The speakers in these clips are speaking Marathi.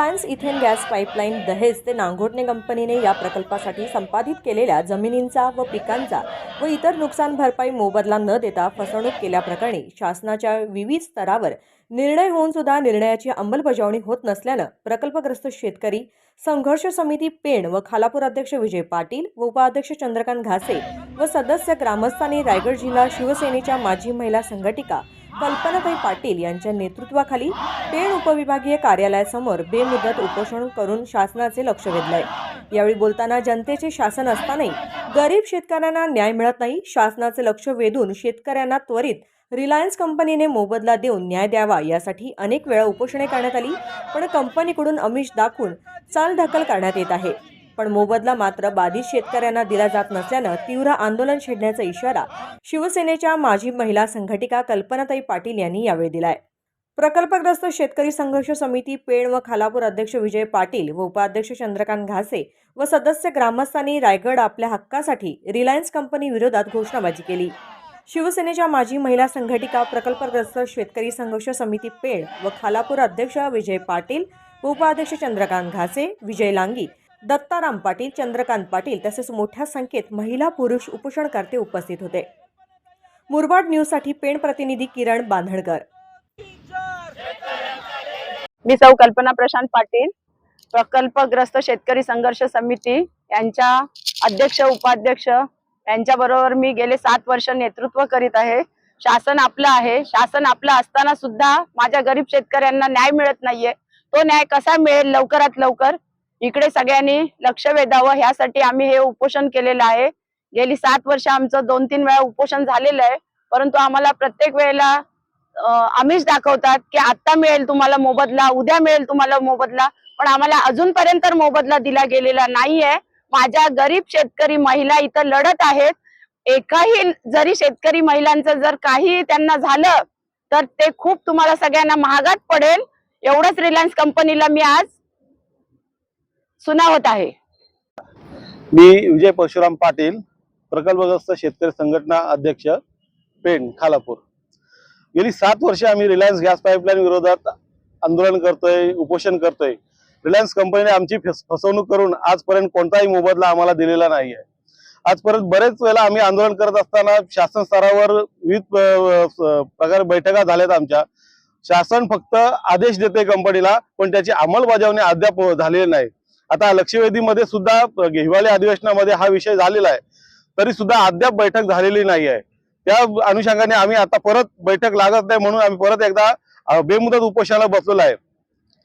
रिलायन्स इथेन गॅस पाईपलाईन दहेज ते नांगोटणे कंपनीने या प्रकल्पासाठी संपादित केलेल्या जमिनींचा व पिकांचा व इतर नुकसान भरपाई मोबदला न देता फसवणूक केल्याप्रकरणी शासनाच्या विविध स्तरावर निर्णय होऊन सुद्धा निर्णयाची अंमलबजावणी होत नसल्यानं प्रकल्पग्रस्त शेतकरी संघर्ष समिती पेण व खालापूर अध्यक्ष विजय पाटील व उपाध्यक्ष चंद्रकांत घासे व सदस्य ग्रामस्थांनी रायगड जिल्हा शिवसेनेच्या माजी महिला संघटिका कल्पनाताई पाटील यांच्या नेतृत्वाखाली पेण उपविभागीय कार्यालयासमोर बेमुदत उपोषण करून शासनाचे लक्ष वेधलंय. यावेळी बोलताना जनतेचे शासन असतानाही गरीब शेतकऱ्यांना न्याय मिळत नाही शासनाचे लक्ष वेधून शेतकऱ्यांना त्वरित रिलायन्स कंपनीने मोबदला देऊन न्याय द्यावा यासाठी अनेक वेळा उपोषणे करण्यात आली पण कंपनीकडून अमिष दाखवून चालढकल करण्यात येत आहे. पण मोबदला मात्र बाधित शेतकऱ्यांना दिला जात नसल्यानं तीव्र आंदोलन छेडण्याचा इशारा शिवसेनेच्या माजी महिला संघटिका कल्पनाताई पाटील यांनी यावेळी दिलाय. प्रकल्पग्रस्त शेतकरी संघर्ष समिती पेण व खालापूर अध्यक्ष विजय पाटील व उपाध्यक्ष चंद्रकांत घासे व सदस्य ग्रामस्थांनी रायगड आपल्या हक्कासाठी रिलायन्स कंपनी विरोधात घोषणाबाजी केली. शिवसेनेच्या माजी महिला संघटिका प्रकल्पग्रस्त शेतकरी संघर्ष समिती पेण व खालापूर अध्यक्ष विजय पाटील व उपाध्यक्ष चंद्रकांत घासे विजय लांगी दत्ताराम पाटील चंद्रकांत पाटील तसेच मोठ्या संख्येत महिला पुरुष उपोषणकर्ते उपस्थित होते. मुरबाड न्यूजसाठी पेण प्रतिनिधी किरण बांधणकर. मी सौ कल्पना प्रशांत पाटील प्रकल्पग्रस्त शेतकरी संघर्ष समिती यांच्या अध्यक्ष उपाध्यक्ष यांच्याबरोबर मी गेले सात वर्ष नेतृत्व करीत आहे. शासन आपलं आहे. शासन आपलं असताना सुद्धा माझ्या गरीब शेतकऱ्यांना न्याय मिळत नाहीये. तो न्याय कसा मिळेल लवकरात लवकर? इकडे सगळ्यांनी लक्ष वेधावं. ह्यासाठी आम्ही हे उपोषण केलेलं आहे. गेली सात वर्ष आमचं दोन तीन वेळा उपोषण झालेलं आहे. परंतु आम्हाला प्रत्येक वेळेला आम्हीच दाखवतात की आता मिळेल तुम्हाला मोबदला उद्या मिळेल तुम्हाला मोबदला. पण आम्हाला अजूनपर्यंत मोबदला दिला गेलेला नाहीये. माझ्या गरीब शेतकरी महिला इथं लढत आहेत. एकाही जरी शेतकरी महिलांचं जर काही त्यांना झालं तर ते खूप तुम्हाला सगळ्यांना महागात पडेल. एवढंच रिलायन्स कंपनीला मी आज सुनावत आहे. मी विजय परशुराम पाटील प्रकल्पग्रस्त शेतकरी संघटना अध्यक्ष पेण खालापूर. गेली सात वर्षे आम्ही रिलायन्स गॅस पाईपलाईन विरोधात आंदोलन करतोय उपोषण करतोय. रिलायन्स कंपनीने आमची फसवणूक करून आजपर्यंत कोणताही मोबदला आम्हाला दिलेला नाही आहे आजपर्यंत बरेच वेळेला आम्ही आंदोलन करत असताना शासन स्तरावर विविध प्रकारे बैठका झाल्यात आमच्या. शासन फक्त आदेश देते कंपनीला पण त्याची अंमलबजावणी अद्याप झालेली नाही. आता लक्षवेधीमध्ये सुद्धा हिवाळी अधिवेशनामध्ये हा विषय झालेला आहे. तरी सुद्धा अद्याप बैठक झालेली नाही आहे. त्या अनुषंगाने आम्ही आता परत बैठक लागत नाही म्हणून आम्ही परत एकदा बेमुदत उपोषणाला बसलेलो आहे.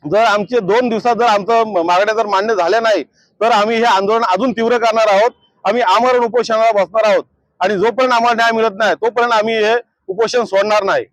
जर आमचे दोन दिवसात जर आमचं मागण्या जर मान्य झाल्या नाही तर आम्ही हे आंदोलन अजून तीव्र करणार आहोत. आम्ही आमरण उपोषणाला बसणार आहोत. आणि जोपर्यंत आम्हाला न्याय मिळत नाही तोपर्यंत आम्ही हे उपोषण सोडणार नाही.